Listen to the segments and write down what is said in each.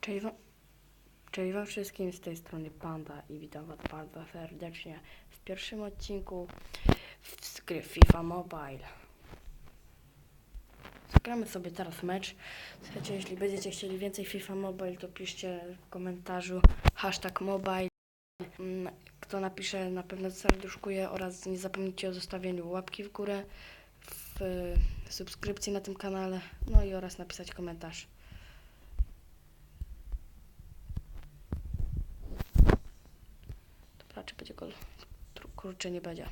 Cześć wam, cześć wam wszystkim z tej strony Panda i witam was bardzo serdecznie w pierwszym odcinku z gry FIFA Mobile. Zagramy sobie teraz mecz. Słuchajcie, jeśli będziecie chcieli więcej FIFA Mobile, to piszcie w komentarzu hashtag mobile. Mm, Kto napisze, na pewno serduszkuję oraz nie zapomnijcie o zostawieniu łapki w górę, w subskrypcji na tym kanale, no i oraz napisać komentarz. Dobra, czy będzie gol? Kurczę, nie będzie.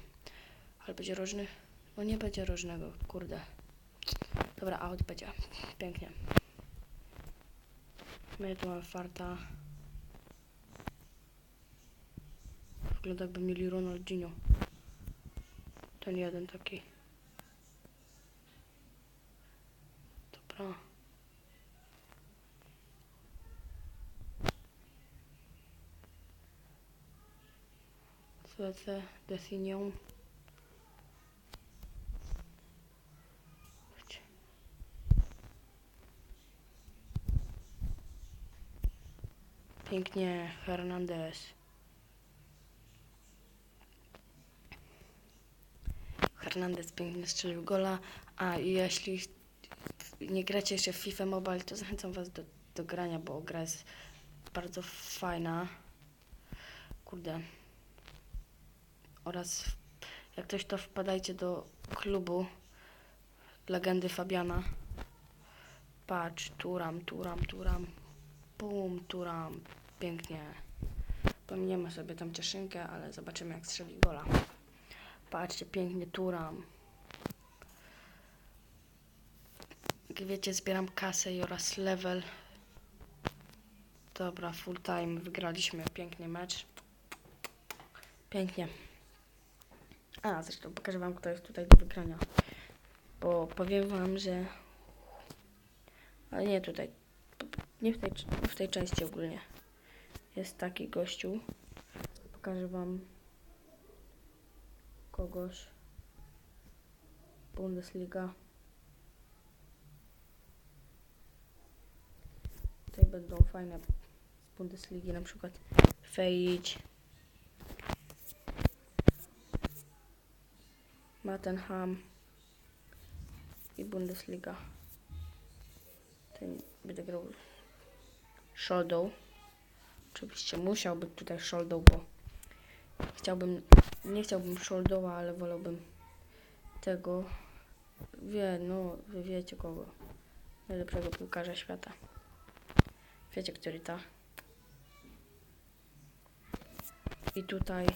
Ale będzie rożny? No nie będzie rożnego, kurde. Dobra, out będzie. Pięknie. My tu mamy farta. Wygląda jakby mieli Ronaldinho. Ten jeden taki. Dobra. Desinią. Chodź. Pięknie, Hernandez. Hernandez pięknie strzelił gola. A jeśli nie gracie jeszcze w FIFA Mobile, to zachęcam Was do, do grania, bo gra jest bardzo fajna. Kurde. Oraz jak ktoś to wpadajcie do klubu legendy Fabiana. Patrz, turam, turam, turam. Pum, turam. Pięknie. Pominiemy sobie tam cieszynkę, ale zobaczymy jak strzeli gola. Patrzcie, pięknie turam. Jak wiecie, zbieram kasę i oraz level. Dobra, full time. Wygraliśmy pięknie mecz. Pięknie. A, zresztą pokażę wam, kto jest tutaj do wygrania. Bo powiem wam, że... Ale nie tutaj. Nie w tej, w tej części ogólnie. Jest taki gościu. Pokażę wam kogoś. Bundesliga. Tutaj będą fajne z Bundesligi, na przykład Fejć. Mattenham i Bundesliga. Ten będę grał Shoulder. Oczywiście musiał być tutaj Shoulder, bo chciałbym, nie chciałbym Shouldowa, ale wolałbym tego, wie, no, wy wiecie kogo, najlepszego piłkarza świata. Wiecie, który to. I tutaj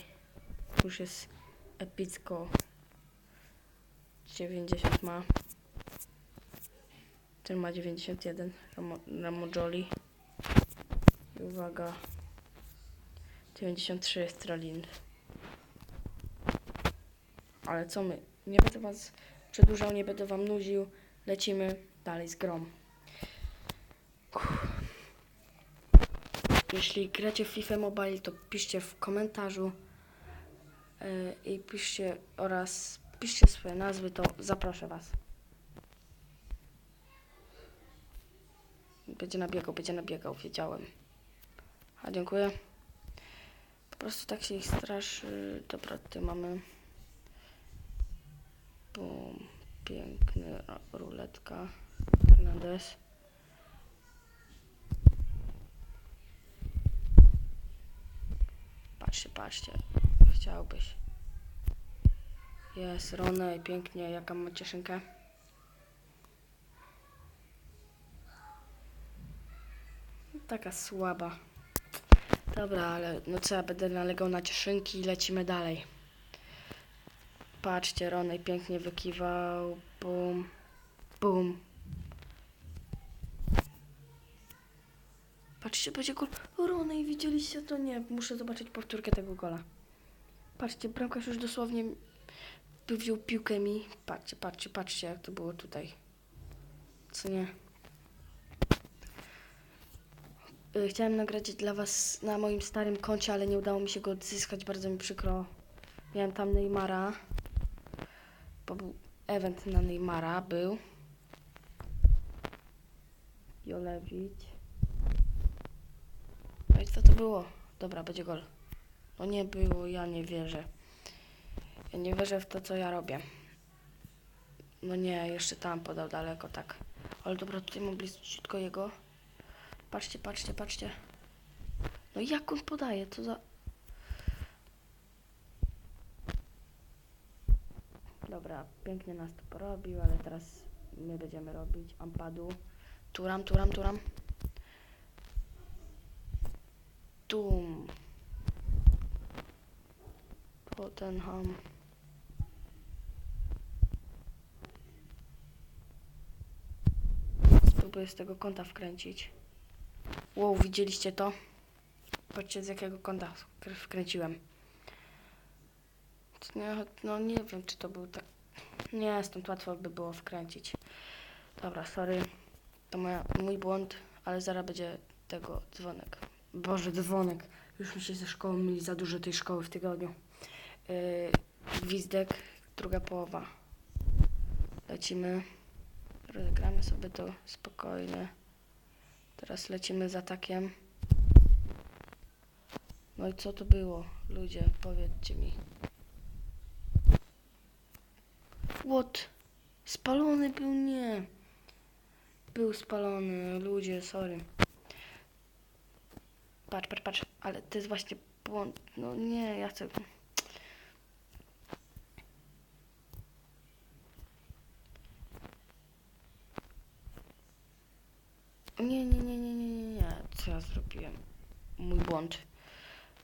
już jest epicko 90 ma. Ten ma 91. Ramo, Ramojoli. I uwaga. 93 jest Tralin. Ale co my? Nie będę was przedłużał, nie będę wam nudził. Lecimy dalej z grom. Jeśli gracie w FIFA Mobile, to piszcie w komentarzu yy, i piszcie oraz piszcie swoje nazwy, to zaproszę was. Będzie nabiegał, będzie nabiegał, wiedziałem. A dziękuję. Po prostu tak się ich straszy. Dobra, tutaj mamy. Bum, piękny ruletka. Hernandez. Patrzcie, patrzcie. Chciałbyś. Jest Rone i pięknie. Jaka ma cieszynkę? Taka słaba. Dobra, ale no co ja będę nalegał na cieszynki i lecimy dalej. Patrzcie, Ronej pięknie wykiwał. Bum. Bum. Patrzcie, będzie gol. Ronej, widzieliście to? Nie, muszę zobaczyć powtórkę tego gola. Patrzcie, bramkarz już dosłownie wziął piłkę mi. Patrzcie, patrzcie, patrzcie, jak to było tutaj. Co nie? Y, Chciałem nagrać dla was na moim starym koncie, ale nie udało mi się go odzyskać, bardzo mi przykro. Miałem tam Neymara, bo był event na Neymara, był. Jolewicz. i co to było? Dobra, będzie gol. No nie było, ja nie wierzę. Ja nie wierzę w to, co ja robię. No nie, jeszcze tam podał daleko, tak. Ale dobra, tutaj mam bliziutko jego. Patrzcie, patrzcie, patrzcie. No jak on podaje, co za... Dobra, pięknie nas to porobił, ale teraz my będziemy robić ampadu. Turam, turam, turam. Tum. Tottenham. Spróbuję z tego kąta wkręcić. Wow, widzieliście to? Patrzcie z jakiego kąta wkr- wkręciłem. No nie wiem, czy to był tak... Nie, stąd łatwo by było wkręcić. Dobra, sorry. To moja, mój błąd, ale zaraz będzie tego dzwonek. Boże, dzwonek. Już mi się ze szkołą mieli za dużo tej szkoły w tygodniu. Yy, gwizdek, druga połowa. Lecimy. Rozegramy sobie to spokojnie. Teraz lecimy z atakiem. No i co to było? Ludzie, powiedzcie mi. What? Spalony był? Nie. Był spalony. Ludzie, sorry. Patrz, patrz, patrz. Ale to jest właśnie błąd. No nie, ja chcę... Nie, nie, nie, nie, nie, nie, nie. Co ja zrobiłem? Mój błąd.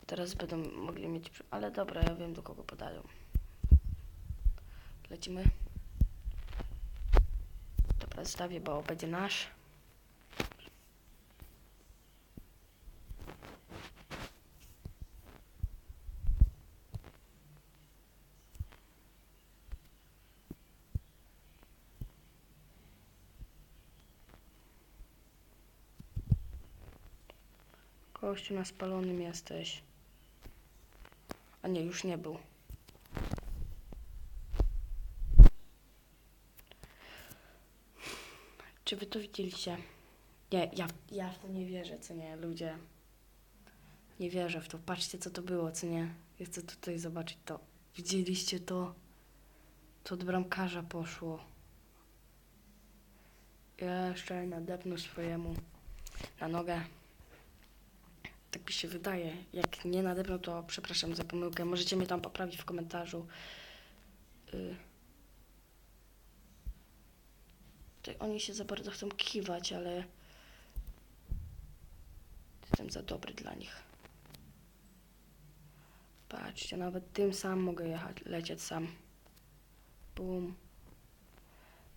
Teraz będą mogli mieć... Ale dobra, ja wiem do kogo podają. Lecimy. Dobra, zostawię, bo będzie nasz. Kościół na spalonym jesteś. A nie, już nie był. Czy wy to widzieliście? Nie, ja, ja w to nie wierzę, co nie, ludzie. Nie wierzę w to. Patrzcie, co to było, co nie. Ja chcę tutaj zobaczyć to. Widzieliście to? To od bramkarza poszło. Ja jeszcze nadepnę swojemu na nogę. Tak mi się wydaje. Jak nie nadepnę, to przepraszam za pomyłkę. Możecie mnie tam poprawić w komentarzu. Y... Tutaj oni się za bardzo chcą kiwać, ale jestem za dobry dla nich. Patrzcie, nawet tym sam mogę jechać, lecieć sam. Bum.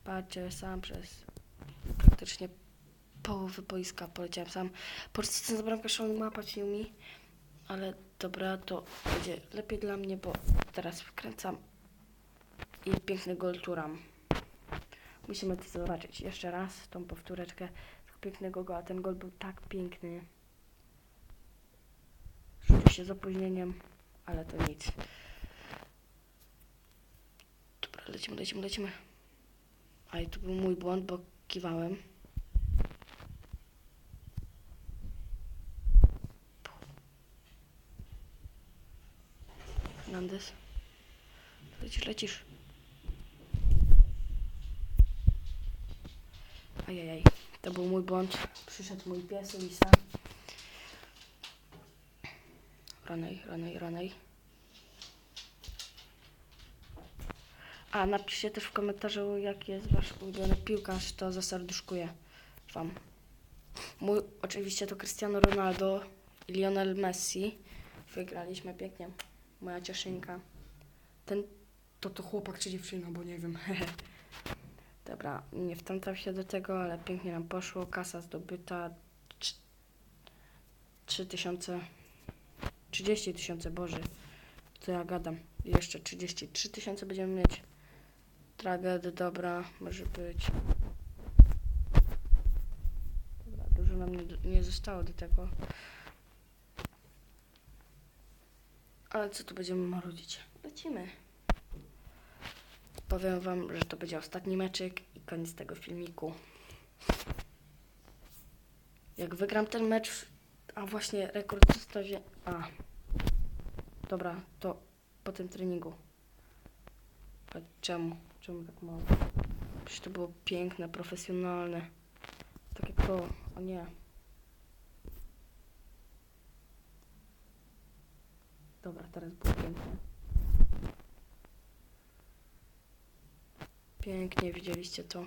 Patrzcie, sam przez praktycznie połowę boiska poleciałem sam. Po prostu ten bramkarz on mapać nie umie. Ale dobra, to będzie lepiej dla mnie, bo teraz wkręcam i piękny gol turam. Musimy to zobaczyć jeszcze raz, tą powtóreczkę pięknego gola. Ten gol był tak piękny. Rzucił się z opóźnieniem, ale to nic. Dobra, lecimy, lecimy, lecimy. A i to był mój błąd, bo kiwałem. Fernandez. Lecisz, lecisz. Ajajaj, to był mój błąd. Przyszedł mój pies Lisa. Ranej, ranej, ranej. A, napiszcie też w komentarzu, jaki jest wasz ulubiony piłkarz, to zaserduszkuję wam. Mój oczywiście to Cristiano Ronaldo i Lionel Messi. Wygraliśmy pięknie. Moja cieszynka. Ten to to chłopak czy dziewczyna, bo nie wiem. Dobra, nie wtrącam się do tego, ale pięknie nam poszło. Kasa zdobyta. Trz- 3000. 30 tysięcy, Boże. Co ja gadam? Jeszcze 33 tysiące będziemy mieć. Tragedy, dobra, może być. Dobra, dużo nam nie, nie zostało do tego. Ale co tu będziemy marudzić? Lecimy. Powiem wam, że to będzie ostatni meczek i koniec tego filmiku. Jak wygram ten mecz, A właśnie rekord zostawię. A. Dobra, to po tym treningu. Czemu? Czemu tak mało? Przecież to było piękne, profesjonalne. Tak jak to. O nie. Dobra, teraz było pięknie. Pięknie widzieliście to.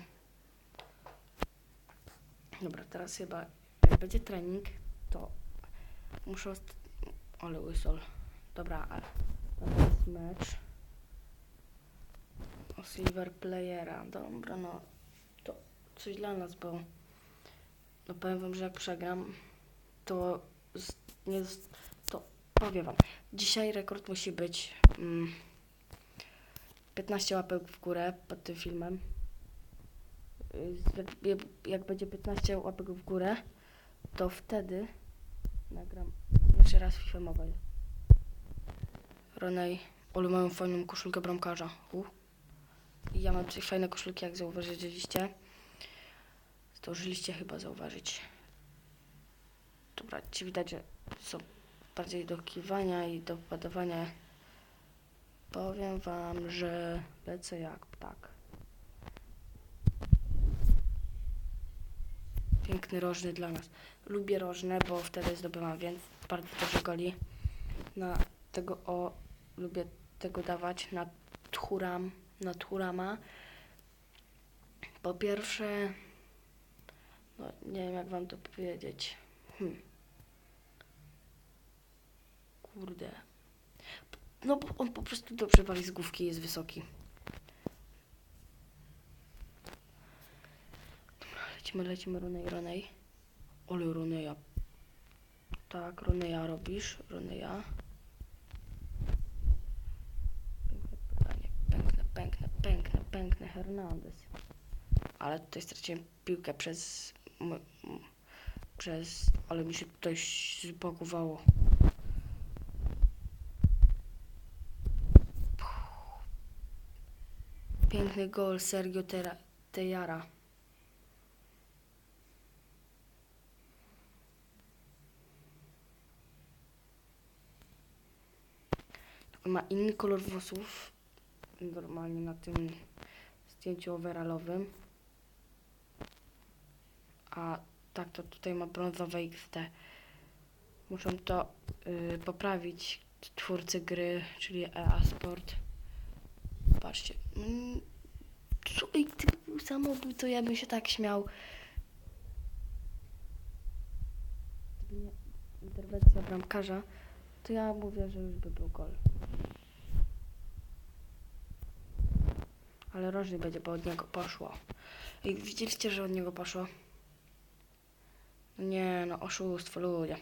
Dobra, teraz chyba jak będzie trening, to muszę. Ale łysol. Dobra, a a teraz mecz. O Silver Playera. Dobra, no to coś dla nas, bo no powiem wam, że jak przegram, to nie powiem wam. Dzisiaj rekord musi być mm, 15 łapek w górę pod tym filmem. Y, Jak, jak- jak będzie 15 łapek w górę, to wtedy nagram jeszcze raz FIFA Mobile. Ronej, ale mają fajną koszulkę bramkarza. U. I ja mam fajne koszulki, jak zauważyliście. Zdążyliście chyba zauważyć. Dobra, ci widać, że są bardziej do kiwania i do podawania. Powiem wam, że lecę jak ptak. Piękny rożny dla nas. Lubię rożne, bo wtedy zdobywam więc bardzo dużo goli. Na tego o lubię tego dawać na tchuram, na tchurama. Po pierwsze, no nie wiem jak wam to powiedzieć. Hmm. Kurde. No on po prostu dobrze wali z główki jest wysoki. Dobra, lecimy, lecimy, Ronej, Ronej. Ole, Roneja. Tak, Roneja robisz, Roneja. Piękne podanie, pękne, pękne, pękne, pękne, Hernandez. Ale tutaj straciłem piłkę przez... przez... ale mi się tutaj zbagowało. Piękny gol Sergio Tejara. Ma inny kolor włosów. Normalnie na tym zdjęciu overallowym. A tak to tutaj ma brązowe XD. Muszą to y, poprawić twórcy gry, czyli EA Sport. Patrzcie. Mm, co, ej, gdyby był samobój, to ja bym się tak śmiał. Interwencja bramkarza, to ja mówię, że już by był gol. Ale rożny będzie, bo od niego poszło. Ej, widzieliście, że od niego poszło? Nie, no oszustwo, ludzie.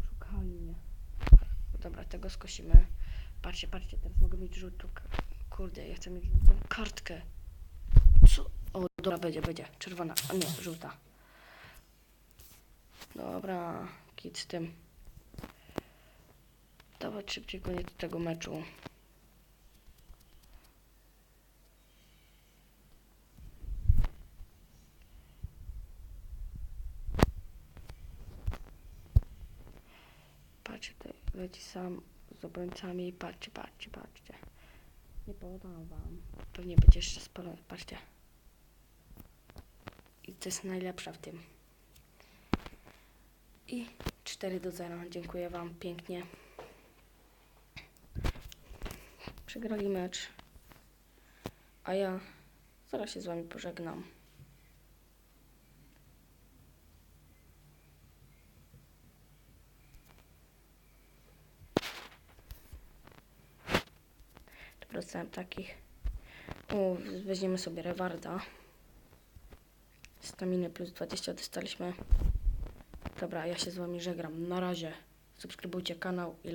Oszukali mnie. Dobra, tego skosimy. Patrzcie, patrzcie, teraz mogę mieć żółtą ka- Kurde, ja chcę mieć żółtą kartkę. Co? O, dobra, będzie, będzie. Czerwona, a nie, żółta. Dobra, kit z tym. Dawać szybciej koniec tego meczu. Patrzcie, leci sam z obrońcami. Patrzcie, patrzcie, patrzcie. Nie podam wam. Pewnie będzie jeszcze. Patrzcie. I to jest najlepsza w tym. I 4 do 0. Dziękuję wam pięknie. Przegrali mecz. A ja zaraz się z wami pożegnam. Dostałem takich. O, weźmiemy sobie rewarda. Staminy plus 20 dostaliśmy. Dobra, ja się z wami żegnam. Na razie. Subskrybujcie kanał i.